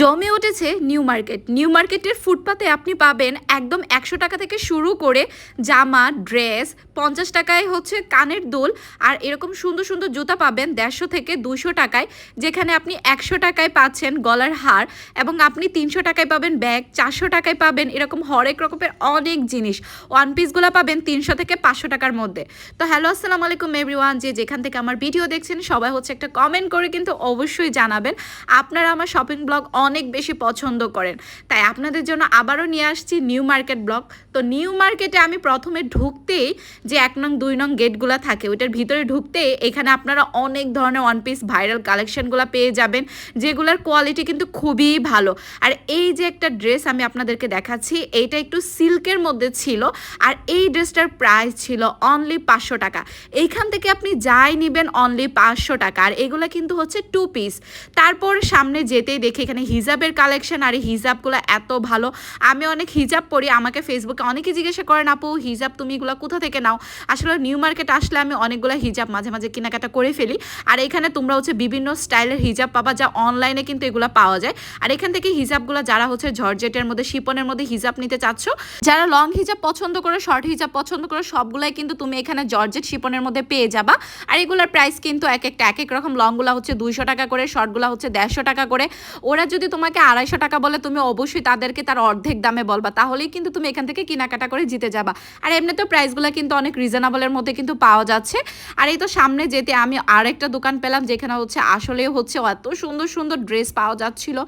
জমে উঠেছে new market. New মার্কেটের ফুটপাতে আপনি পাবেন একদম একশো টাকা থেকে শুরু করে জামা, ড্রেস, পঞ্চাশ টাকায় হচ্ছে কানের দোল আর এরকম সুন্দর সুন্দর জুতা পাবেন দেড়শো থেকে দুশো টাকায়, যেখানে আপনি একশো টাকায় পাচ্ছেন গলার হার এবং আপনি তিনশো টাকায় পাবেন ব্যাগ, চারশো টাকায় পাবেন এরকম হরেক রকমের অনেক জিনিস। ওয়ান পিসগুলো পাবেন তিনশো থেকে পাঁচশো টাকার মধ্যে। তো হ্যালো, আসসালামু আলাইকুম এভরিওয়ান যে যেখান থেকে আমার ভিডিও দেখছেন সবাই হচ্ছে একটা কমেন্ট করে কিন্তু অবশ্যই জানাবেন। আপনারা আমার শপিং ব্লগ অনেক বেশি পছন্দ করেন। তাই আপনাদের জন্য আবারও নিয়ে আসছি নিউ মার্কেট ব্লক তো নিউ মার্কেটে আমি প্রথমে ঢুকতেই যে এক নং, দুই নং গেটগুলো থাকে, ওইটার ভিতরে ঢুকতেই এখানে আপনারা অনেক ধরনের ওয়ান পিস ভাইরাল কালেকশনগুলো পেয়ে যাবেন, যেগুলোর কোয়ালিটি কিন্তু খুবই ভালো। আর এই যে একটা ড্রেস আমি আপনাদেরকে দেখাচ্ছি, এইটা একটু সিল্কের মধ্যে ছিল, আর এই ড্রেসটার প্রাইস ছিল অনলি পাঁচশো টাকা। এইখান থেকে আপনি যাই নেবেন অনলি পাঁচশো টাকা, আর এগুলো কিন্তু হচ্ছে টু পিস তারপর সামনে যেতেই দেখি এখানে হিজাবের কালেকশন আর হিজাবগুলো এত ভালো। আমি অনেক হিজাব পরি, আমাকে ফেসবুকে অনেকে জিজ্ঞাসা করেন, আপু, হিজাব তুমি এগুলো কোথা থেকে নাও? আসলে নিউ মার্কেট আসলে আমি অনেকগুলো হিজাব মাঝে মাঝে কেনাকাটা করে ফেলি। আর এখানে তোমরা হচ্ছে বিভিন্ন স্টাইলের হিজাব পাবা, যা অনলাইনে কিন্তু এগুলো পাওয়া যায়। আর এখান থেকে হিজাবগুলো যারা হচ্ছে জর্জেটের মধ্যে, শিপনের মধ্যে হিজাব নিতে চাচ্ছ, যারা লং হিজাব পছন্দ করে শর্ট হিজাব পছন্দ করে, সবগুলাই কিন্তু তুমি এখানে জর্জেট শিপনের মধ্যে পেয়ে যাবা। আর এগুলোর প্রাইস কিন্তু এক একটা, এক এক রকম লংগুলো হচ্ছে দুইশো টাকা করে শর্টগুলো হচ্ছে দেড়শো টাকা করে। ওরা যদি তোমাকে আড়াইশো টাকা বলে তুমি অবশ্যই তাদেরকে তার অর্ধেক দামে বলবা, তাহলেই কিন্তু তুমি এখান থেকে কেনাকাটা করে জিতে যাবা। আর এমনিতেও প্রাইসগুলো কিন্তু অনেক রিজনেবলের মধ্যে কিন্তু পাওয়া যাচ্ছে। আর এই তো সামনে যেতে আমি আরেকটা দোকান পেলাম, যেখানে হচ্ছে আসলে হচ্ছে এত সুন্দর সুন্দর ড্রেস পাওয়া যাচ্ছিল।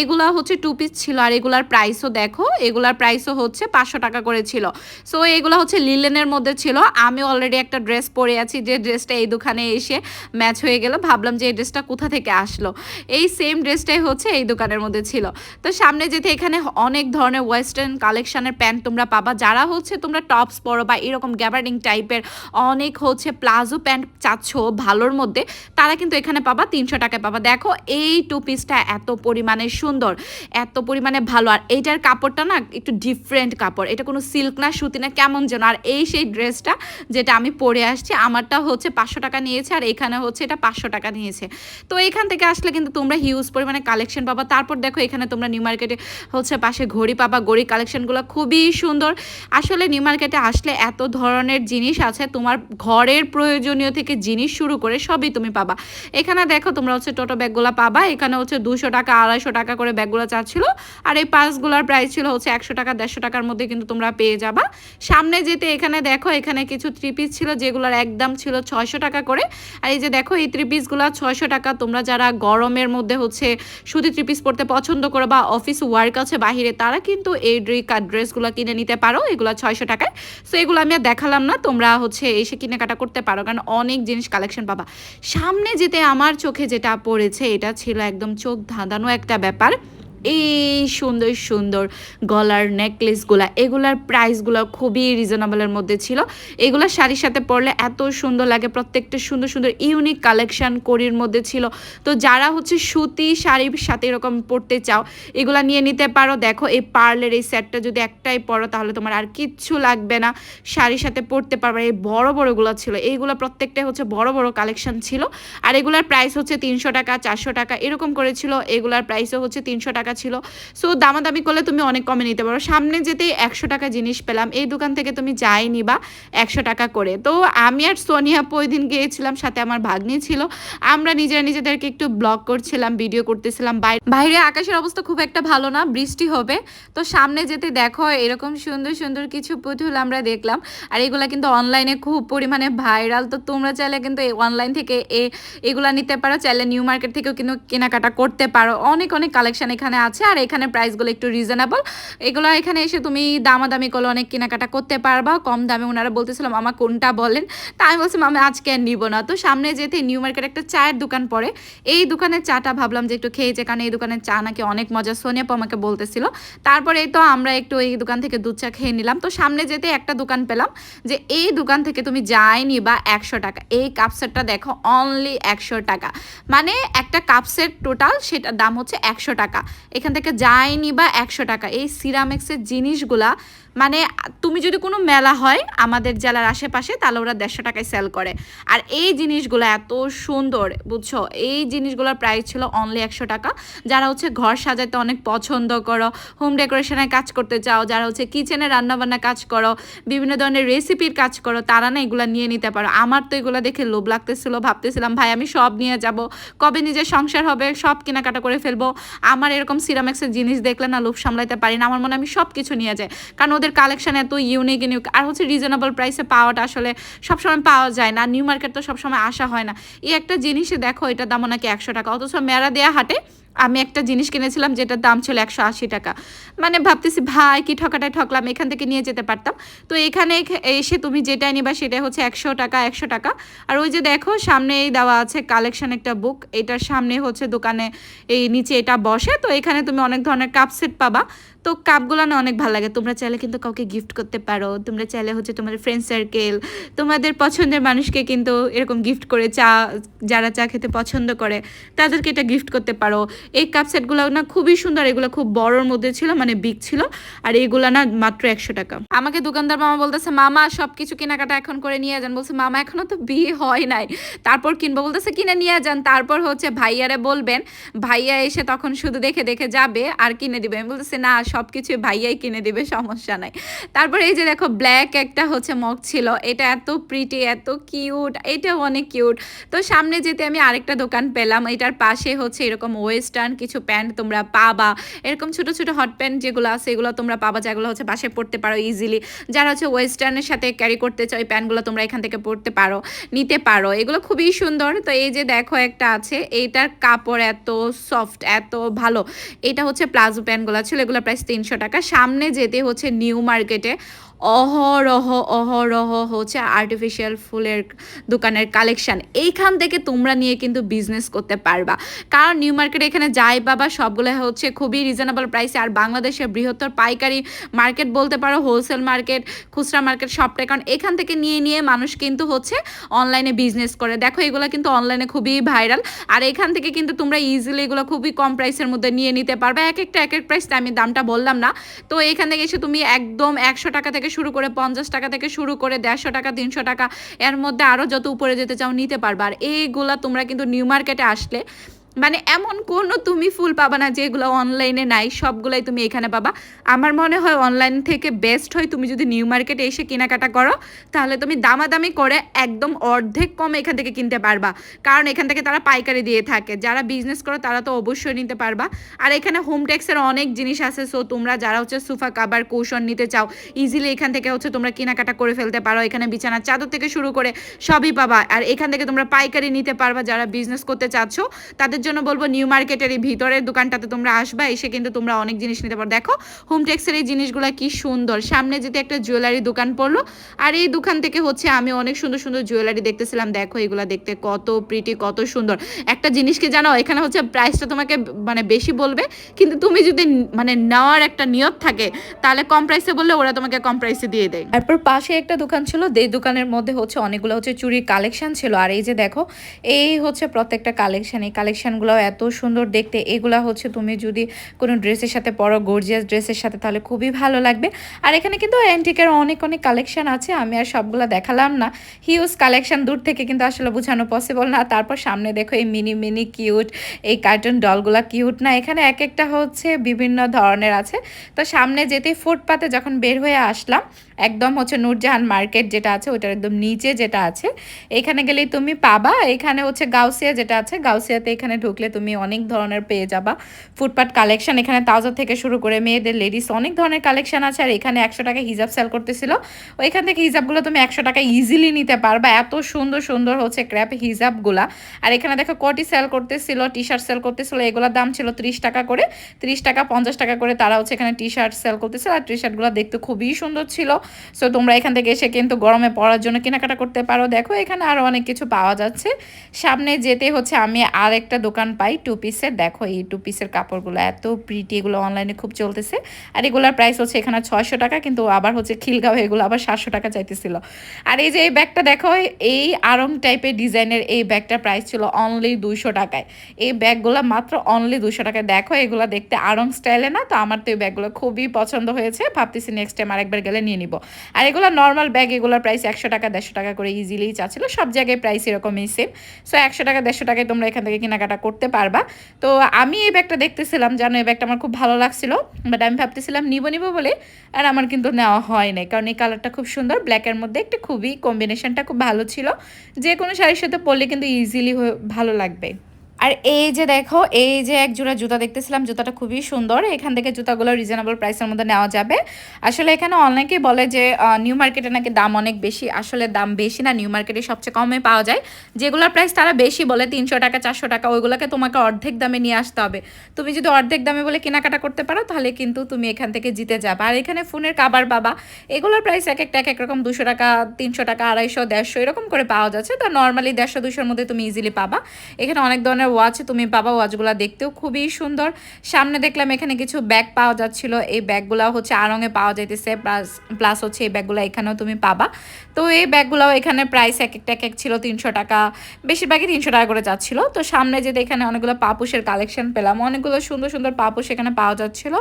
এগুলা হচ্ছে টু পিস ছিল, আর এগুলার প্রাইসও দেখো, এগুলার প্রাইসও হচ্ছে পাঁচশো টাকা করে ছিল। সো এগুলো হচ্ছে লিলেনের মধ্যে ছিল। আমি অলরেডি একটা ড্রেস পরে আছি, যে ড্রেসটা এই দোকানে এসে ম্যাচ হয়ে গেল। ভাবলাম যে এই ড্রেসটা কোথা থেকে আসলো? এই সেম ড্রেসটাই হচ্ছে এই দোকানের মধ্যে ছিল। তো সামনে যেতে এখানে অনেক ধরনের ওয়েস্টার্ন কালেকশনের প্যান্ট তোমরা পাবা। যারা হচ্ছে তোমরা টপস পরো বা এরকম গ্যাবার্ডিং টাইপের অনেক হচ্ছে প্লাজো প্যান্ট চাচ্ছ ভালোর মধ্যে, তারা কিন্তু এখানে পাবা, তিনশো টাকায় পাবা। দেখো, এই টু পিসটা এত পরিমাণে সুন্দর, এত পরিমাণে ভালো। আর এইটার কাপড়টা না একটু ডিফারেন্ট কাপড়। এটা কোনো সিল্ক না, সুতি না, কেমন যেন। আর এই সেই ড্রেসটা যেটা আমি পরে আসছি, আমারটা হচ্ছে পাঁচশো টাকা নিয়েছে আর এখানে হচ্ছে এটা পাঁচশো টাকা নিয়েছে। তো এখান থেকে আসলে কিন্তু তোমরা হিউজ পরিমাণে কালেকশন পাবা। তারপর দেখো এখানে তোমরা নিউ মার্কেটে হচ্ছে পাশে ঘড়ি পাবা ঘড়ি কালেকশনগুলো খুবই সুন্দর। আসলে নিউ মার্কেটে আসলে এত ধরনের জিনিস আছে, তোমার ঘরের প্রয়োজনীয় থেকে জিনিস শুরু করে সবই তুমি পাবা। এখানে দেখো তোমরা হচ্ছে টোটো ব্যাগগুলো পাবা, এখানে হচ্ছে দুশো টাকা, আড়াইশো টাকা করে ব্যাগগুলো চাচ্ছিল। আর এই পাঁচগুলোর প্রাইস ছিল হচ্ছে একশো টাকা, দেড়শো টাকার মধ্যে কিন্তু তোমরা পেয়ে যাবা। সামনে যেতে এখানে দেখো, এখানে কিছু থ্রি পিস ছিল যেগুলোর একদম ছিল ছয়শো টাকা করে। আর এই যে দেখো, এই থ্রি পিসগুলো ছয়শো টাকা, তোমরা যারা গরমের মধ্যে হচ্ছে শুধু থ্রি পিস পরতে পছন্দ করো বা অফিস ওয়ার্ক আছে বাহিরে, তারা কিন্তু এই ড্রেসগুলো কিনে নিতে পারো, এগুলো ছয়শো টাকায়। সো এগুলো আমি আর দেখালাম না, তোমরা হচ্ছে এসে কেনাকাটা করতে পারো, কারণ অনেক জিনিস কালেকশন পাবা। সামনে যেতে আমার চোখে যেটা পড়েছে, এটা ছিল একদম চোখ ধাঁধানো একটা ব্যাপার। এই সুন্দর সুন্দর গলার নেকলেসগুলা এগুলার প্রাইসগুলো খুবই রিজনেবলের মধ্যে ছিল। এগুলো শাড়ির সাথে পরলে এত সুন্দর লাগে, প্রত্যেকটা সুন্দর সুন্দর ইউনিক কালেকশন করির মধ্যে ছিল। তো যারা হচ্ছে সুতি শাড়ির সাথে এরকম পরতে চাও, এগুলা নিয়ে নিতে পারো। দেখো, এই পার্লের এই সেটটা যদি একটাই পরো, তাহলে তোমার আর কিচ্ছু লাগবে না। শাড়ির সাথে পরতে পারবে, এই বড় বড়গুলো ছিল। এইগুলো প্রত্যেকটাই হচ্ছে বড় বড় কালেকশন ছিল। আর এগুলার প্রাইস হচ্ছে তিনশো টাকা, চারশো টাকা, এরকম করেছিল। এগুলার প্রাইসও হচ্ছে তিনশো টাকা ছিল। সো দামাদামি করলে তুমি অনেক কমে নিতে পারো। সামনে যেতেই একশো টাকা জিনিস পেলাম। এই দোকান থেকে তুমি যাই নিবা একশো টাকা করে। তো, আমি আর সোনিয়া ওই দিন গিয়েছিলাম, সাথে আমার ভাগ্নি ছিল। আমরা নিজেরা নিজেদেরকে একটু ব্লগ করছিলাম, ভিডিও করতেছিলাম। বাইরে আকাশের অবস্থা খুব একটা ভালো না, বৃষ্টি হবে। তো, সামনে যেতে দেখো, এরকম সুন্দর সুন্দর কিছু পুতুল আমরা দেখলাম। আর এগুলা কিন্তু অনলাইনে খুব পরিমাণে ভাইরাল তো, তোমরা চাইলে কিন্তু অনলাইন থেকে এগুলা নিতে পারো। চাইলে নিউ মার্কেট থেকেও কিন্তু কেনাকাটা করতে পারো। অনেক অনেক কালেকশন এখানে আছে আর এখানে প্রাইসগুলো একটু রিজনেবল এগুলো এখানে এসে তুমি দামাদামি করলে অনেক কেনাকাটা করতে পারবা, কম দামে ওনারা বলতেছিলাম আমার কোনটা বলেন? তা আমি বলছিলাম আমি আজকে আর নিব না। তো সামনে যেতে নিউ মার্কেট একটা চায়ের দোকান পড়ে। এই দোকানের চাটা ভাবলাম যে একটু খেয়েছে কারণ এই দোকানের চা নাকি অনেক মজা। সোনিয়াপু আমাকে বলতেছিল। তারপরে তো আমরা একটু এই দোকান থেকে দুধ চা খেয়ে নিলাম। তো সামনে যেতে একটা দোকান পেলাম যে এই দোকান থেকে তুমি যাই নিবা একশো টাকা। এই কাপ সেটটা দেখো অনলি একশো টাকা। মানে একটা কাপ সেট টোটাল সেটার দাম হচ্ছে একশো টাকা। এখান থেকে যাই বা একশো টাকা। এই সিরামিক্সের জিনিসগুলা মানে তুমি যদি কোনো মেলা হয় আমাদের জেলার আশেপাশে, তাহলে ওরা দেড়শো টাকায় সেল করে। আর এই জিনিসগুলো এত সুন্দর, বুঝছ? এই জিনিসগুলোর প্রাইস ছিল অনলি একশো টাকা। যারা হচ্ছে ঘর সাজাতে অনেক পছন্দ করো হোম ডেকোরেশনের কাজ করতে চাও, যারা হচ্ছে কিচেনে রান্নাবান্না কাজ করো, বিভিন্ন ধরনের রেসিপির কাজ করো, তারা না এগুলো নিয়ে নিতে পারো। আমার তো এগুলো দেখে লোভ লাগতেছিল, ভাবতেছিলাম, ভাই, আমি সব নিয়ে যাব। কবে নিজের সংসার হবে? সব কেনাকাটা করে ফেলব? আমার এরকম সিরামিক্সের জিনিস দেখলে না লোভ সামলাইতে পারি না। আমার মনে আমি সব কিছু নিয়ে যাই। কারণ ওদের কালেকশন এত ইউনিক ইউনিক আর হচ্ছে রিজনেবল প্রাইসে পাওয়াটা আসলে সবসময় পাওয়া যায় না নিউ মার্কেট তো সবসময় আসা হয় না। এই একটা জিনিসে দেখো, এটার দাম নাকি একশো টাকা। অথচ মেরা দেয়া হাটে আমি একটা জিনিস কিনেছিলাম, যেটার দাম ছিল একশো আশি টাকা। মানে ভাবতেছি, ভাই, কি ঠকাটায় ঠকলাম, এখান থেকে নিয়ে যেতে পারতাম। তো এখানে এসে তুমি যেটাই নিবা, সেটা হচ্ছে একশো টাকা একশো টাকা। আর ওই যে দেখো সামনেই দেওয়া আছে কালেকশন একটা বুক এটার সামনে হচ্ছে দোকানে এই নিচে এটা বসে। তো এখানে তুমি অনেক ধরনের কাপ সেট পাবা। তো কাপগুলো না অনেক ভালো লাগে। তোমরা চাইলে কিন্তু কাউকে গিফট করতে পারো। তোমরা চাইলে হচ্ছে তোমাদের ফ্রেন্ড সার্কেল তোমাদের পছন্দের মানুষকে কিন্তু এরকম গিফট করে চা, যারা চা খেতে পছন্দ করে, তাদেরকে এটা গিফট করতে পারো। এই কাপ সেটগুলো না খুবই সুন্দর, এগুলো খুব বড়র মধ্যে ছিল মানে বিগ ছিল, আর এইগুলো না মাত্র একশো টাকা। আমাকে দোকানদার মামা বলতেছে, মামা সব কিছু কেনাকাটা এখন করে নিয়ে যান। বলছে, মামা এখনও তো বিয়ে হয় নাই। তারপর কিনবো বলতেছে, কিনে নিয়ে যান। তারপর হচ্ছে ভাইয়ারে বলবেন, ভাইয়া এসে তখন শুধু দেখে দেখে যাবে, আর কিনে দিবে। আমি বলতেছে, না সব কিছু ভাইয়াই কিনে দিবে, সমস্যা নাই। তারপরে এই যে দেখো ব্ল্যাক একটা হচ্ছে মগ ছিল। এটা এত প্রিটি এত কিউট এটাও অনেক কিউট তো সামনে যেতে আমি আরেকটা দোকান পেলাম। এটার পাশে হচ্ছে এরকম ওয়েস্টার্ন কিছু প্যান্ট তোমরা পাবা। এরকম ছোট ছোট হট প্যান্ট যেগুলো আছে, এগুলো তোমরা পাবা, যেগুলো হচ্ছে বাসে পড়তে পারো ইজিলি যারা হচ্ছে ওয়েস্টার্নের সাথে ক্যারি করতে চাও প্যান্টগুলো তোমরা এখান থেকে পড়তে পারো, নিতে পারো। এগুলো খুবই সুন্দর। তো এই যে দেখো একটা আছে, এইটার কাপড় এত সফট এত ভালো। এটা হচ্ছে প্লাজো প্যান্টগুলো ছিল। এগুলো প্রাইস তিনশো টাকা। সামনে যেতে হচ্ছে নিউ মার্কেটে। অহরহ অহরহ হচ্ছে আর্টিফিশিয়াল ফুলের দোকানের কালেকশান এইখান থেকে তোমরা নিয়ে কিন্তু বিজনেস করতে পারবা। কারণ নিউ মার্কেটে এখানে যাই বাবা, সবগুলো হচ্ছে খুবই রিজনেবল প্রাইসে আর বাংলাদেশের বৃহত্তর পাইকারি মার্কেট বলতে পারো হোলসেল মার্কেট খুচরা মার্কেট সবটাই কারণ এখান থেকে নিয়ে নিয়ে মানুষ কিন্তু হচ্ছে অনলাইনে বিজনেস করে। দেখো, এগুলো কিন্তু অনলাইনে খুবই ভাইরাল আর এখান থেকে কিন্তু তোমরা ইজিলি এগুলো খুবই কম প্রাইসের মধ্যে নিয়ে নিতে পারবে। এক একটা, এক এক প্রাইস আমি দামটা বললাম না। তো এখান থেকে এসে তুমি একদম একশো টাকা থেকে শুরু করে পঞ্চাশ টাকা থেকে শুরু করে দেড়শো টাকা, তিনশো টাকা, এর মধ্যে আরও যত উপরে যেতে চাও নিতে পারবা। আর এইগুলা তোমরা কিন্তু নিউ মার্কেটে আসলে মানে এমন কোনো তুমি ফুল পাবা না যেগুলো অনলাইনে নাই, সবগুলাই তুমি এখানে পাবা। আমার মনে হয় অনলাইন থেকে বেস্ট হয় তুমি যদি নিউ মার্কেটে এসে কেনাকাটা করো, তাহলে তুমি দামাদামি করে একদম অর্ধেক কম এখান থেকে কিনতে পারবা। কারণ এখান থেকে তারা পাইকারি দিয়ে থাকে। যারা বিজনেস করো তারা তো অবশ্যই নিতে পারবা। আর এখানে হোম টেক্সের অনেক জিনিস আছে। সো তোমরা যারা হচ্ছে সোফা কাবার কৌশল নিতে চাও ইজিলি এখান থেকে হচ্ছে তোমরা কেনাকাটা করে ফেলতে পারো। এখানে বিছানার চাদর থেকে শুরু করে সবই পাবা। আর এখান থেকে তোমরা পাইকারি নিতে পারবা। যারা বিজনেস করতে চাচ্ছ, তাদের জন্য বলব নিউ মার্কেটের এই ভিতরের দোকানটাতে তোমরা আসবা, এসে কিন্তু তোমরা অনেক জিনিস নিতে পারো। দেখো হোম টেক্সের এই জিনিসগুলো কি সুন্দর। সামনে যেতে একটা জুয়েলারি দোকান পড়ল, আর এই দোকান থেকে হচ্ছে আমি অনেক সুন্দর সুন্দর জুয়েলারি দেখতেছিলাম। দেখো, এগুলো দেখতে কত প্রিটি কত সুন্দর। একটা জিনিসকে জানো, এখানে হচ্ছে প্রাইসটা তোমাকে মানে বেশি বলবে, কিন্তু তুমি যদি মানে নেওয়ার একটা নিয়ত থাকে, তাহলে কম প্রাইসে বললে ওরা তোমাকে কম প্রাইসে দিয়ে দেয়। তারপর পাশে একটা দোকান ছিল যে দোকানের মধ্যে হচ্ছে অনেকগুলো হচ্ছে চুরির কালেকশন ছিল। আর এই যে দেখো, এই হচ্ছে প্রত্যেকটা কালেকশন এই কালেকশনগুলো এত সুন্দর দেখতে। এগুলা হচ্ছে তুমি যদি কোনো ড্রেসের সাথে পরো গর্জিয়াস ড্রেসের সাথে, তাহলে খুবই ভালো লাগবে। আর এখানে কিন্তু অ্যান্টিকের অনেক অনেক কালেকশন আছে, আমি আর সবগুলো দেখালাম না। হিউজ কালেকশন দূর থেকে কিন্তু আসলে বোঝানো পসিবল না। তারপর সামনে দেখো এই মিনি মিনি কিউট এই কার্টুন ডলগুলা কিউট না। এখানে এক একটা হচ্ছে বিভিন্ন ধরনের আছে। তো সামনে যেতেই ফুটপাতে যখন বের হয়ে আসলাম একদম হচ্ছে নূরজাহান মার্কেট যেটা আছে ওটার একদম নিচে যেটা আছে। এখানে গেলেই তুমি পাবা। এখানে হচ্ছে গাউসিয়া যেটা আছে, গাউসিয়াতে এখানে ঢুকলে তুমি অনেক ধরনের পেয়ে যাবা। ফুটপাত কালেকশন, এখানে তাজা থেকে শুরু করে মেয়েদের লেডিস অনেক ধরনের কালেকশন আছে। আর এখানে একশো টাকা হিজাব সেল করতেছিল। ওইখান থেকে হিজাবগুলো তুমি একশো টাকা ইজিলি নিতে পারবা। এত সুন্দর সুন্দর হচ্ছে ক্র্যাপ হিজাবগুলা। আর এখানে দেখো কটি সেল করতেছিল টি শার্ট সেল করতেছিল। এগুলোর দাম ছিল ত্রিশ টাকা করে। ত্রিশ টাকা, পঞ্চাশ টাকা করে তারা হচ্ছে এখানে টি শার্ট সেল করতেছিল। আর টি শার্টগুলো দেখতে খুবই সুন্দর ছিল। সো তোমরা এখান থেকে এসে কিন্তু গরমে পড়ার জন্য কেনাকাটা করতে পারো। দেখো, এখানে আরও অনেক কিছু পাওয়া যাচ্ছে। সামনে যেতে হচ্ছে, আমি আর একটা দোকান পাই টু পিসের দেখো, এই টু পিসের কাপড়গুলো এত প্রিটি এগুলো অনলাইনে খুব চলতেছে। আর এগুলোর প্রাইস হচ্ছে এখানে ছয়শো টাকা, কিন্তু আবার হচ্ছে খিলগাঁও এগুলো আবার সাতশো টাকা চাইতেছিল। আর এই যে এই ব্যাগটা দেখো, এই আরং টাইপের ডিজাইনের এই ব্যাগটার প্রাইস ছিল অনলি দুইশো টাকায়। এই ব্যাগগুলো মাত্র অনলি দুশো টাকায়। দেখো, এগুলো দেখতে আরং স্টাইলে না, তো আমার তো এই ব্যাগগুলো খুবই পছন্দ হয়েছে। ভাবতেছি নেক্সট টাইম আরেকবার গেলে নিয়ে নিব। আর এগুলো নর্মাল ব্যাগ এগুলোর প্রাইস একশো টাকা, দেড়শো টাকা করে ইজিলি চাচ্ছিলো সব জায়গায় প্রাইস এরকমই সেম সো একশো টাকা, দেড়শো টাকায় তোমরা এখান থেকে কেনাকাটা করতে পারবা। তো আমি এই ব্যাগটা দেখতেছিলাম, জানো, এই ব্যাগটা আমার খুব ভালো লাগছিল। বাট আমি ভাবতেছিলাম নিব নিব বলে আর আমার কিন্তু নেওয়া হয় নাই। কারণ এই কালারটা খুব সুন্দর ব্ল্যাকের মধ্যে একটা খুবই কম্বিনেশনটা খুব ভালো ছিল। যে কোনো শাড়ির সাথে পরলে কিন্তু ইজিলি ভালো লাগবে। আর এই যে দেখো, এই যে এক জোড়া জুতা দেখতেছিলাম, জুতাটা খুবই সুন্দর। এখান থেকে জুতাগুলো রিজনেবল প্রাইসের মধ্যে নেওয়া যাবে। আসলে এখানে অনেকে বলে যে নিউ মার্কেটে নাকি দাম অনেক বেশি। আসলে দাম বেশি না নিউ মার্কেটে সবচেয়ে কমে পাওয়া যায়। যেগুলোর প্রাইস তারা বেশি বলে, তিনশো টাকা, চারশো টাকা, ওইগুলোকে তোমাকে অর্ধেক দামে নিয়ে আসতে হবে। তুমি যদি অর্ধেক দামে বলে কেনাকাটা করতে পারো, তাহলে কিন্তু তুমি এখান থেকে জিতে যাবে। আর এখানে ফোনের কাবার বাবা, এগুলোর প্রাইস এক একটা, এক এক রকম দুশো টাকা, তিনশো টাকা, আড়াইশো, দেড়শো, এরকম করে পাওয়া যাচ্ছে। তো নর্মালি দেড়শো, দুশোর মধ্যে তুমি ইজিলি পাবা। এখানে অনেক ধরনের ওয়াচ তুমি পাবা ওয়াচগুলো দেখতেও খুবই সুন্দর। সামনে দেখলাম এখানে কিছু ব্যাগ পাওয়া যাচ্ছিল, এই ব্যাগগুলো হচ্ছে আড়ঙে পাওয়া যাইতেছে প্লাস প্লাস হচ্ছে এই ব্যাগগুলো এখানেও তুমি পাবা। তো এই ব্যাগগুলোও এখানে প্রাইস এক একটা এক এক ছিল তিনশো টাকা, বেশিরভাগই তিনশো টাকা করে যাচ্ছিল। তো সামনে যেতে এখানে অনেকগুলো পাপুসের কালেকশন পেলাম, অনেকগুলো সুন্দর সুন্দর পাপুস এখানে পাওয়া যাচ্ছিল।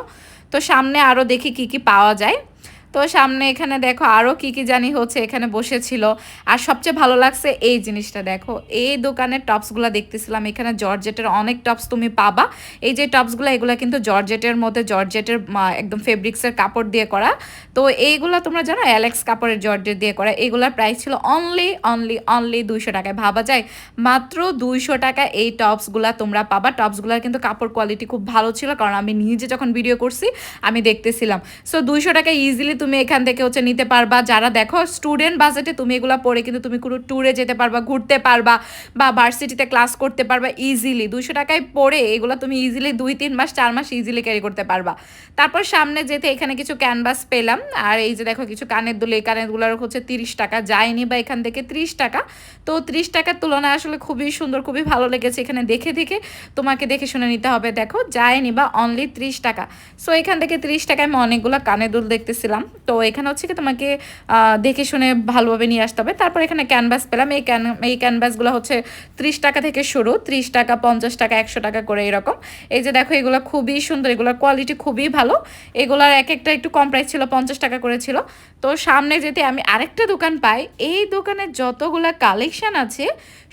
তো সামনে আরও দেখি কি কি পাওয়া যায়। তো সামনে এখানে দেখো আরও কি কি জানি হচ্ছে এখানে বসেছিল। আর সবচেয়ে ভালো লাগছে এই জিনিসটা দেখো। এই দোকানের টপসগুলো দেখতেছিলাম, এখানে জর্জেটের অনেক টপস তুমি পাবা। এই যে টপসগুলো, এগুলো কিন্তু জর্জেটের মধ্যে জর্জেটের একদম ফেব্রিক্সের কাপড় দিয়ে করা। তো এইগুলো তোমরা জানো, অ্যালেক্স কাপড়ের জর্জেট দিয়ে করা। এগুলোর প্রাইস ছিল অনলি অনলি অনলি দুইশো টাকায়। ভাবা যায়, মাত্র দুইশো টাকা এই টপসগুলা তোমরা পাবা। টপসগুলোর কিন্তু কাপড় কোয়ালিটি খুব ভালো ছিল, কারণ আমি নিজে যখন ভিডিও করছি, আমি দেখতেছিলাম। সো দুইশো টাকা ইজিলি তুমি এখান থেকে হচ্ছে নিতে পারবা। যারা দেখো স্টুডেন্ট বাজেটে তুমি এগুলো পরে কিন্তু তুমি কোনো ট্যুরে যেতে পারবা, ঘুরতে পারবা বা ভার্সিটিতে ক্লাস করতে পারবা ইজিলি দুশো টাকায় পরে এগুলো তুমি ইজিলি দুই, তিন মাস, চার মাস ইজিলি ক্যারি করতে পারবা। তারপর সামনে যেতে এখানে কিছু ক্যানভাস পেলাম। আর এই যে দেখো কিছু কানের দুল, এই কানেরগুলোর হচ্ছে তিরিশ টাকা, যায়নি বা এখান থেকে ত্রিশ টাকা। তো ত্রিশ টাকার তুলনায় আসলে খুবই সুন্দর, খুবই ভালো লেগেছে এখানে দেখে দেখে। তোমাকে দেখে শুনে নিতে হবে। দেখো, যায়নি বা অনলি ত্রিশ টাকা। সো এখান থেকে ত্রিশ টাকায় আমি অনেকগুলো কানের দুল দেখতেছিলাম। তো এখানে হচ্ছে কি তোমাকে দেখে শুনে ভালোভাবে নিয়ে আসতে হবে। তারপর এখানে ক্যানভাস পেলাম। এই ক্যান এই ক্যানভাসগুলো হচ্ছে ত্রিশ টাকা থেকে শুরু। ত্রিশ টাকা, পঞ্চাশ টাকা, একশো টাকা করে এরকম। এই যে দেখো, এগুলো খুবই সুন্দর, এগুলোর কোয়ালিটি খুবই ভালো। এগুলোর এক একটা একটু কম প্রাইস ছিল, পঞ্চাশ টাকা করে ছিল। তো সামনে যেতে আমি আরেকটা দোকান পাই। এই দোকানের যতগুলো কালেকশান আছে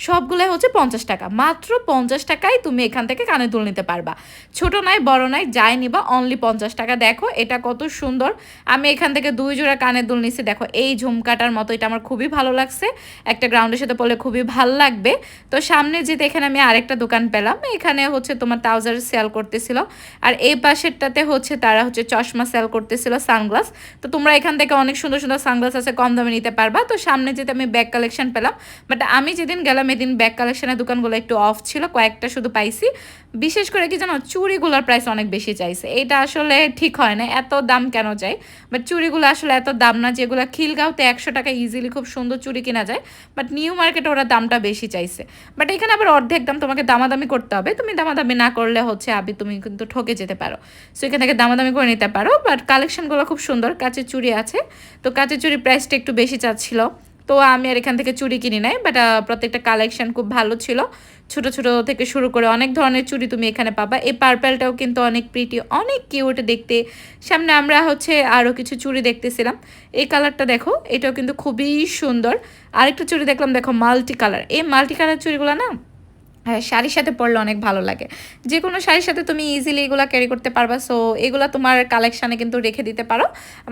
সবগুলো হচ্ছে পঞ্চাশ টাকা। মাত্র পঞ্চাশ টাকায় তুমি এখান থেকে কানে তুল নিতে পারবা। ছোট নাই, বড় নাই, যাই নিবা অনলি পঞ্চাশ টাকা। দেখো, এটা কত সুন্দর। আমি এখান থেকে দুই জোড়া কানের দুল নিছি। দেখো, এই ঝুমকাটার মতো এটা আমার খুবই ভালো লাগছে। একটা গ্রাউন্ডের সাথে পড়লে খুবই ভালো লাগবে। তো সামনে যেতে এখানে আমি আরেকটা দোকান পেলাম। এখানে হচ্ছে তোমার ট্রাউজার সেল করতেছিল। আর এই পাশেরটাতে হচ্ছে তারা হচ্ছে চশমা সেল করতেছিল, সানগ্লাস। তো তোমরা এখান থেকে অনেক সুন্দর সুন্দর সানগ্লাস আছে, কম দামে নিতে পারবা। তো সামনে যেতে আমি ব্যাগ কালেকশন পেলাম। বাট আমি যেদিন গেলাম, এদিন ব্যাগ কালেকশনের দোকানগুলো একটু অফ ছিল। কয়েকটা শুধু পাইছি। বিশেষ করে কি জানো, চুড়িগুলোর প্রাইস অনেক বেশি চাইছে। এটা আসলে ঠিক হয় না। এত দাম কেন চাই? বাট চুড়িগুলো আসলে এত দাম না, যেগুলো খিলগাঁওতে একশো টাকা ইজিলি খুব সুন্দর চুড়ি কেনা যায় বাট নিউ মার্কেটে ওরা দামটা বেশি চাইছে। বাট এখানে আবার অর্ধেক দাম তোমাকে দামাদামি করতে হবে, তুমি দামাদামি না করলে হচ্ছে আবি তুমি কিন্তু ঠকে যেতে পারো। সো এখান থেকে দামাদামি করে নিতে পারো বাট কালেকশনগুলো খুব সুন্দর, কাঁচের চুড়ি আছে। তো কাঁচের চুড়ির প্রাইসটা একটু বেশি চাচ্ছিল। তো আমি আর এখান থেকে চুড়ি কিনি নাই বাট প্রত্যেকটা কালেকশন খুব ভালো ছিল। ছোট ছোট থেকে শুরু করে অনেক ধরনের চুড়ি তুমি এখানে পাবা। এই পার্পেলটাও কিন্তু অনেক প্রিটি অনেক কিউট দেখতে। সামনে আমরা হচ্ছে আরও কিছু চুড়ি দেখতেছিলাম। এই কালারটা দেখো, এটাও কিন্তু খুবই সুন্দর। আরেকটা চুড়ি দেখলাম, দেখো মাল্টি কালার এই মাল্টি কালার চুড়িগুলো না শাড়ির সাথে পরলে অনেক ভালো লাগে। যে কোনো শাড়ির সাথে তুমি ইজিলি এগুলো ক্যারি করতে পারবা সো এগুলো তোমার কালেকশানে কিন্তু রেখে দিতে পারো।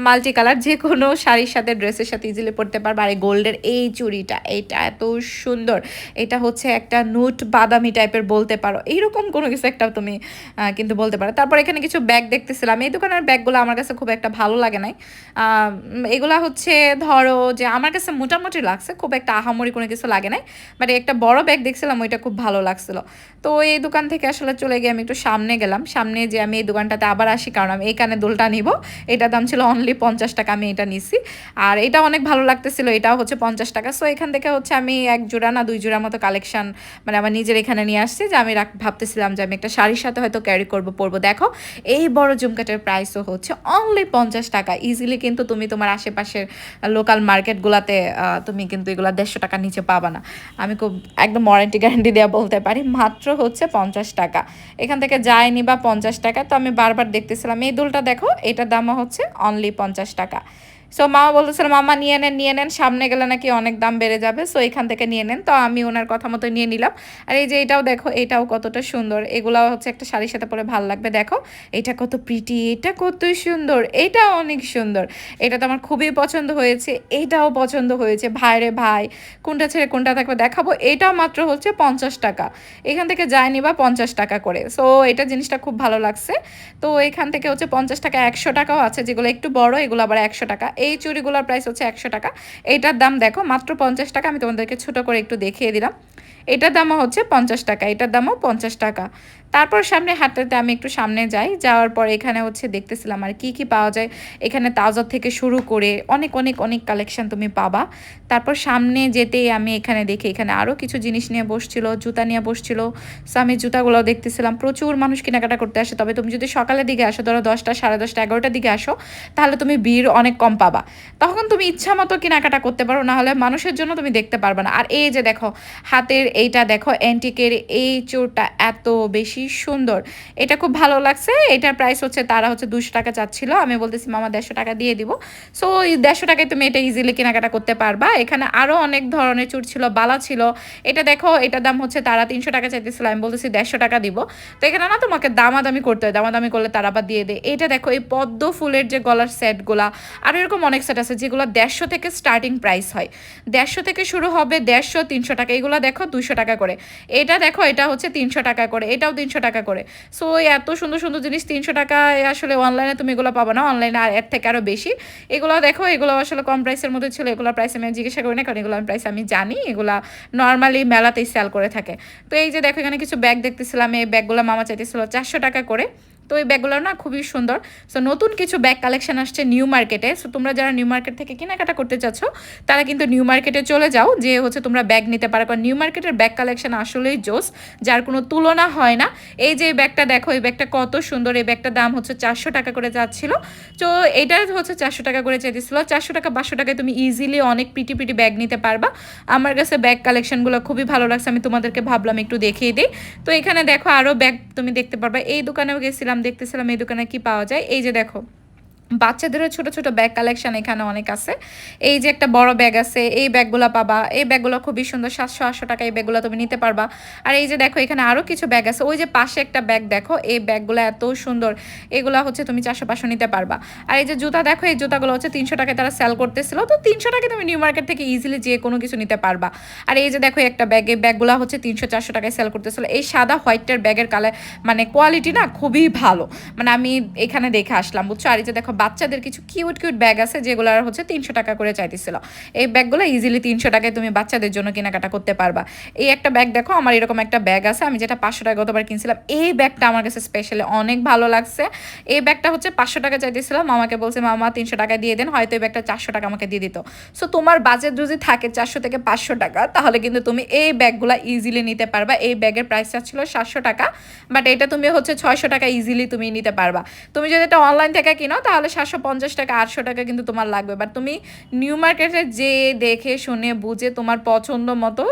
মাল্টি কালার যে কোনো শাড়ির সাথে, ড্রেসের সাথে ইজিলি পরতে পারবা। আর এই গোল্ডের এই চুড়িটা এইটা এত সুন্দর। এটা হচ্ছে একটা নুট বাদামি টাইপের বলতে পারো। এইরকম কোনো কিছু একটা তুমি কিন্তু বলতে পারো। তারপর এখানে কিছু ব্যাগ দেখতেছিলাম। এই দোকানের ব্যাগগুলো আমার কাছে খুব একটা ভালো লাগে নাই। এগুলা হচ্ছে ধরো যে আমার কাছে মোটামুটি লাগছে, খুব একটা আহামরি কোনো কিছু লাগে নাই। বাট একটা বড় ব্যাগ দেখছিলাম, ওইটা খুব ভালো লাগছিল। তো এই দোকান থেকে আসলে চলে গিয়ে আমি একটু সামনে গেলাম। সামনে যে আমি এই দোকানটাতে আবার আসি, কারণ আমি এই কানে দোলটা নিব। এটা দাম ছিল অনলি পঞ্চাশ টাকা, আমি এটা নিছি। আর এটা অনেক ভালো লাগতেছিল, এটাও হচ্ছে পঞ্চাশ টাকা। সো এখান থেকে হচ্ছে আমি এক জোড়া না দুই জোড়ার মতো কালেকশন মানে আমার নিজের এখানে নিয়ে আসছি, যে আমি ভাবতেছিলাম যে আমি একটা শাড়ির সাথে হয়তো ক্যারি করব, পরবো। দেখো, এই বড় জুমকাটের প্রাইসও হচ্ছে অনলি পঞ্চাশ টাকা। ইজিলি কিন্তু তুমি তোমার আশেপাশের লোকাল মার্কেটগুলোতে তুমি কিন্তু এগুলো দেড়শো টাকার নিচে পাবা না। আমি খুব একদম ওয়ারেন্টি গ্যারান্টি দেওয়া বলতে পারি, মাত্র হচ্ছে পঞ্চাশ টাকা। এখান থেকে যায়নি বা পঞ্চাশ টাকা তো আমি বারবার দেখতেছিলাম, এই দুলটা দেখো, এটার দাম হচ্ছে অনলি পঞ্চাশ টাকা। সো মামা বলতেছিল, মামা, নিয়ে নেন নিয়ে নেন, সামনে গেলে নাকি অনেক দাম বেড়ে যাবে সো এখান থেকে নিয়ে নেন। তো আমি ওনার কথা মতো নিয়ে নিলাম। আর এই যে এটাও দেখো, এটাও কতটা সুন্দর। এগুলাও হচ্ছে একটা শাড়ির সাথে পরে ভালো লাগবে। দেখো, এটা কত প্রিটি এটা কত সুন্দর এটা অনেক সুন্দর। এটা তো আমার খুবই পছন্দ হয়েছে, এটাও পছন্দ হয়েছে। ভাই রে ভাই, কোনটা ছেড়ে কোনটা থাকবে দেখাবো। এটাও মাত্র হচ্ছে পঞ্চাশ টাকা। এখান থেকে যায়নি বা পঞ্চাশ টাকা করে। সো এটা জিনিসটা খুব ভালো লাগছে। তো এখান থেকে হচ্ছে পঞ্চাশ টাকা, একশো টাকাও আছে, যেগুলো একটু বড়, এগুলো আবার একশো টাকা। এই চুড়িগুলোর প্রাইস হচ্ছে একশো টাকা। এইটার দাম দেখো, মাত্র পঞ্চাশ টাকা, আমি তোমাদেরকে ছোট করে একটু দেখিয়ে দিলাম। এটার দামও হচ্ছে পঞ্চাশ টাকা, এটার দামও পঞ্চাশ টাকা। তারপর সামনে হাঁটতে আমি একটু সামনে যাই। যাওয়ার পর এখানে হচ্ছে দেখতেছিলাম আর কি কি পাওয়া যায়। এখানে তাজা থেকে শুরু করে অনেক অনেক অনেক কালেকশন তুমি পাবা। তারপর সামনে যেতেই আমি এখানে দেখি, এখানে আরও কিছু জিনিস নিয়ে বসছিল, জুতা নিয়ে বসছিল। সো আমি জুতাগুলো দেখতেছিলাম। প্রচুর মানুষ কেনাকাটা করতে আসে। তবে তুমি যদি সকালের দিকে আসো, ধরো দশটা, সাড়ে দশটা, এগারোটার দিকে আসো, তাহলে তুমি ভিড় অনেক কম পাবা। তখন তুমি ইচ্ছা মতো কেনাকাটা করতে পারো, না হলে মানুষের জন্য তুমি দেখতে পারবে না। আর এই যে দেখো, হাতের এইটা দেখো অ্যান্টিকের এই চোরটা এত বেশি সুন্দর। এটা খুব ভালো লাগছে। এটার প্রাইস হচ্ছে, তারা হচ্ছে দুশো টাকা চাচ্ছিল। আমি বলতেছি, মামা, দেড়শো টাকা দিয়ে দিব। সো দেড়শো টাকায় তুমি এটা ইজিলি কেনাকাটা করতে পারবা। এখানে আরও অনেক ধরনের চুর ছিল, বালা ছিল। এটা দেখো, এটার দাম হচ্ছে, তারা তিনশো টাকা চাইতেছিল। আমি বলতেছি, দেড়শো টাকা দিব। তো এখানে না, তোমাকে দামাদামি করতে হয়। দামাদামি করলে তারা আবার দিয়ে দেয়। এটা দেখো, এই পদ্ম ফুলের যে গলার সেটগুলা আর এরকম অনেক সেট আছে যেগুলো দেড়শো থেকে স্টার্টিং প্রাইস হয়। দেড়শো থেকে শুরু হবে দেড়শো, তিনশো টাকা। এগুলো দেখো দুশো টাকা করে। এটা দেখো, এটা হচ্ছে তিনশো টাকা করে। এটাও তিনশো টাকা করে। সো এত সুন্দর সুন্দর জিনিস তিনশো টাকা আসলে অনলাইনে তুমি এগুলো পাবো না অনলাইনে আর এর থেকে আরও বেশি। এগুলো দেখো, এগুলো আসলে কম প্রাইসের মধ্যে ছিল, এগুলো প্রাইস আমি জিজ্ঞাসা করি না, কারণ এগুলো প্রাইস আমি জানি, এগুলো নর্মালি মেলাতেই সেল করে থাকে। তো এই যে দেখো, এখানে কিছু ব্যাগ দেখতেছিলাম, এই ব্যাগগুলো মামা চাইতেছিল চারশো টাকা করে। তো এই ব্যাগগুলো না খুবই সুন্দর। সো নতুন কিছু ব্যাগ কালেকশন আসছে নিউ মার্কেটে সো তোমরা যারা নিউ মার্কেট থেকে কেনাকাটা করতে চাচ্ছ, তারা কিন্তু নিউ মার্কেটে চলে যাও। যে হচ্ছে তোমরা ব্যাগ নিতে পারো। কারণ নিউ মার্কেটের ব্যাগ কালেকশন আসলেই জোস, যার কোনো তুলনা হয় না। এই যে ব্যাগটা দেখো, এই ব্যাগটা কত সুন্দর। এই ব্যাগটার দাম হচ্ছে চারশো টাকা করে যাচ্ছিল। তো এটা হচ্ছে চারশো টাকা করে চাইতেছিল। চারশো টাকা, পাঁচশো টাকায় তুমি ইজিলি অনেক পিটি পিটি ব্যাগ নিতে পারবা। আমার কাছে ব্যাগ কালেকশনগুলো খুবই ভালো লাগছে। আমি তোমাদেরকে ভাবলাম একটু দেখিয়ে দিই। তো এখানে দেখো আরও ব্যাগ তুমি দেখতে পারবা। এই দোকানেও গেছিলাম দেখতেছিলাম এই দোকানে কি পাওয়া যায়? এই যে দেখো। বাচ্চাদেরও ছোট ছোট ব্যাগ কালেকশন এখানে অনেক আছে। এই যে একটা বড় ব্যাগ আছে, এই ব্যাগগুলো পাবা, এই ব্যাগগুলো খুবই সুন্দর, সাতশো আটশো টাকা এই ব্যাগগুলো তুমি নিতে পারবা। আর এই যে দেখো, এখানে আরও কিছু ব্যাগ আছে। ওই যে পাশে একটা ব্যাগ দেখো, এই ব্যাগগুলো এত সুন্দর। এগুলো হচ্ছে তুমি চারশো পাঁচশো নিতে পারবা। আর এই যে জুতা, দেখো, এই জুতাগুলো হচ্ছে তিনশো টাকায় তারা সেল করতেছিল। তো তিনশো টাকায় তুমি নিউ মার্কেট থেকে ইজিলি যে কোনো কিছু নিতে পারবা। আর এই যে দেখো একটা ব্যাগ এই ব্যাগগুলো হচ্ছে তিনশো চারশো টাকায় সেল করতেছিল। এই সাদা হোয়াইটের ব্যাগের কালার মানে কোয়ালিটি না খুবই ভালো। মানে আমি এখানে দেখে আসলাম, বুঝছ? আর এই যে দেখো বাচ্চাদের কিছু কিউট কিউট ব্যাগ আছে যেগুলো হচ্ছে তিনশো টাকা করে চাইতেছিল। এই ব্যাগগুলো ইজিলি তিনশো টাকায় তুমি বাচ্চাদের জন্য কেনাকাটা করতে পারবা। এই একটা ব্যাগ দেখো, আমার এরকম একটা ব্যাগ আছে, আমি যেটা পাঁচশো টাকা গতবার কিনছিলাম, এই ব্যাগটা আমার কাছে স্পেশালি অনেক ভালো লাগছে। এই ব্যাগটা হচ্ছে পাঁচশো টাকা চাইতেছিলাম মামাকে বলছে, মামা, তিনশো টাকা দিয়ে দেন, হয়তো এই ব্যাগটা চারশো টাকা আমাকে দিয়ে দিত। সো তোমার বাজেট যদি থাকে চারশো থেকে পাঁচশো টাকা, তাহলে কিন্তু তুমি এই ব্যাগগুলো ইজিলি নিতে পারবা। এই ব্যাগের প্রাইসটা ছিল সাতশো টাকা বাট এটা তুমি হচ্ছে ছয়শো টাকা ইজিলি তুমি নিতে পারবা। তুমি যদি এটা অনলাইন থেকে কিনো, তাহলে সাতশো পঞ্চাশ টাকা, আটশো টাকা কিন্তু তোমার লাগবে। বাট তুমি নিউ মার্কেটে যে দেখে, শুনে, বুঝে তোমার পছন্দ মতো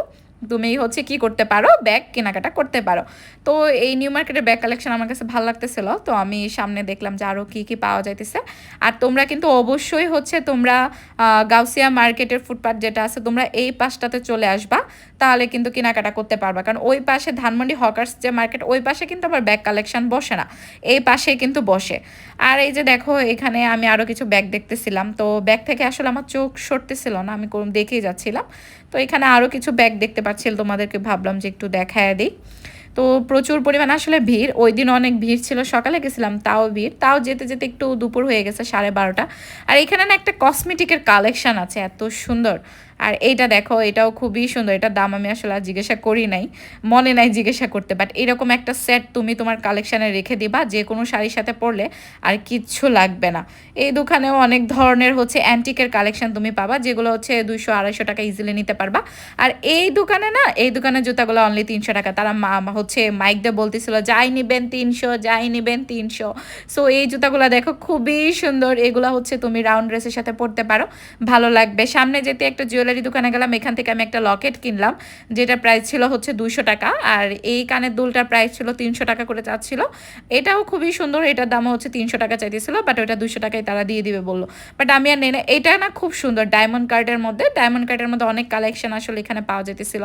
তুমি হচ্ছে কি করতে পারো? ব্যাগ কেনাকাটা করতে পারো। তো এই নিউ মার্কেটের ব্যাগ কালেকশন আমার কাছে ভালো লাগতেছিল। তো আমি সামনে দেখলাম যে আরও কী কী পাওয়া যাইতেছে। আর তোমরা কিন্তু অবশ্যই হচ্ছে তোমরা গাউসিয়া মার্কেটের ফুটপাথ যেটা আছে, তোমরা এই পাশটাতে চলে আসবা। তাহলে কিন্তু কেনাকাটা করতে পারবা। কারণ ওই পাশে ধানমন্ডি হকার্স যে মার্কেট, ওই পাশে কিন্তু আবার ব্যাগ কালেকশন বসে না। এই পাশে কিন্তু বসে। আর এই যে দেখো, এখানে আমি আরও কিছু ব্যাগ দেখতেছিলাম। তো ব্যাগ থেকে আসলে আমার চোখ সরতেছিল না, আমি দেখেই যাচ্ছিলাম। তো এখানে আরও কিছু ব্যাগ দেখতে পাচ্ছিল তোমাদেরকে ভাবলাম যে একটু দেখায় দিই। তো প্রচুর পরিমাণ আসলে ভিড়। ওই দিন অনেক ভিড় ছিল, সকালে গেছিলাম, তাও ভিড়। তাও যেতে যেতে একটু দুপুর হয়ে গেছে সাড়ে বারোটা। আর এখানে না একটা কসমেটিকের কালেকশান আছে, এত সুন্দর। আর এইটা দেখো, এটাও খুবই সুন্দর। এটার দাম আমি আসলে আর জিজ্ঞাসা করি নাই। মনে নাই জিজ্ঞাসা করতে বাট এরকম একটা সেট তুমি তোমার কালেকশানে রেখে দিবা, যে কোনো শাড়ির সাথে পরলে আর কিচ্ছু লাগবে না। এই দোকানেও অনেক ধরনের হচ্ছে অ্যান্টিকের কালেকশন তুমি পাবা, যেগুলো হচ্ছে দুইশো, আড়াইশো টাকা ইজিলি নিতে পারবা। আর এই দোকানে না, এই দোকানের জুতাগুলো অনলি তিনশো টাকা। তারা হচ্ছে মাইক দিয়ে বলতেছিল, যাই নিবেন তিনশো, যাই নিবেন তিনশো। সো এই জুতাগুলো দেখো, খুবই সুন্দর। এগুলো হচ্ছে তুমি রাউন্ড ড্রেসের সাথে পরতে পারো। ভালো লাগবে। সামনে যেতে একটা জুয়েলারি দোকানে গেলাম, এখান থেকে আমি একটা লকেট কিনলাম যেটা প্রাইস ছিল হচ্ছে দুইশো টাকা, আর এই কানের দুলটার প্রাইস ছিল তিনশো টাকা করে চাচ্ছিল এটাও খুবই সুন্দর, এটার দামও হচ্ছে তিনশো টাকা চাইতেছিল বাট ওটা দুশো টাকায় তারা দিয়ে দিবে বলল। বাট আমি আর নেই না এটা না খুব সুন্দর ডায়মন্ড কার্ডের মধ্যে ডায়মন্ড কার্ডের মধ্যে অনেক কালেকশন আসলে এখানে পাওয়া যেতেছিল।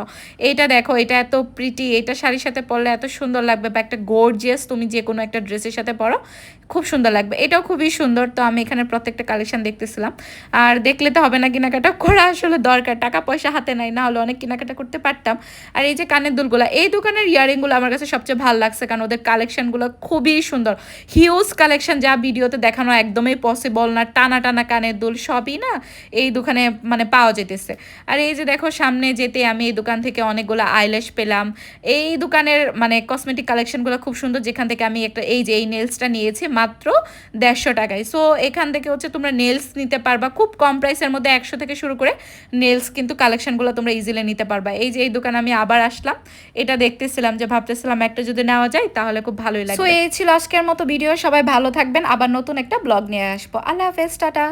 এইটা দেখো, এটা এত প্রিটি এটা শাড়ির সাথে পরলে এত সুন্দর লাগবে, বা একটা গোর্জিয়াস তুমি যে কোনো একটা ড্রেসের সাথে পরো। খুব সুন্দর লাগবে। এটাও খুবই সুন্দর। তো আমি এখানে প্রত্যেকটা কালেকশন দেখতেছিলাম। আর দেখলে তো হবে না কেনাকাটা করা আসলে দরকার। টাকা পয়সা হাতে নাই, না হলে অনেক কেনাকাটা করতে পারতাম। আর এই যে কানের দুলগুলো, এই দোকানের ইয়ারিংগুলো আমার কাছে সবচেয়ে ভালো লাগছে। কারণ ওদের কালেকশনগুলো খুবই সুন্দর। হিউজ কালেকশন যা ভিডিওতে দেখানো একদমই পসিবল না। টানা টানা কানের দুল সবই না এই দোকানে মানে পাওয়া যেতেছে। আর এই যে দেখো, সামনে যেতে আমি এই দোকান থেকে অনেকগুলো আইল্যাশ পেলাম। এই দোকানের মানে কসমেটিক কালেকশনগুলো খুব সুন্দর। যেখান থেকে আমি একটা, এই যে এই নেলসটা নিয়েছি মাত্র দেড়শো টাকায়। সো এখান থেকে হচ্ছে তোমরা নেলস নিতে পারবা। খুব কম প্রাইসের মধ্যে একশো থেকে শুরু করে নেলস কিন্তু কালেকশানগুলো তোমরা ইজিলি নিতে পারবা। এই যে এই দোকানে আমি আবার আসলাম। এটা দেখতেছিলাম যে ভাবতেছিলাম একটা যদি নেওয়া যায় তাহলে খুব ভালোই লাগবে। সো এই ছিল আজকের মতো ভিডিও সবাই ভালো থাকবেন। আবার নতুন একটা ব্লগ নিয়ে আসব। আল্লাহ হাফেজ টাটা।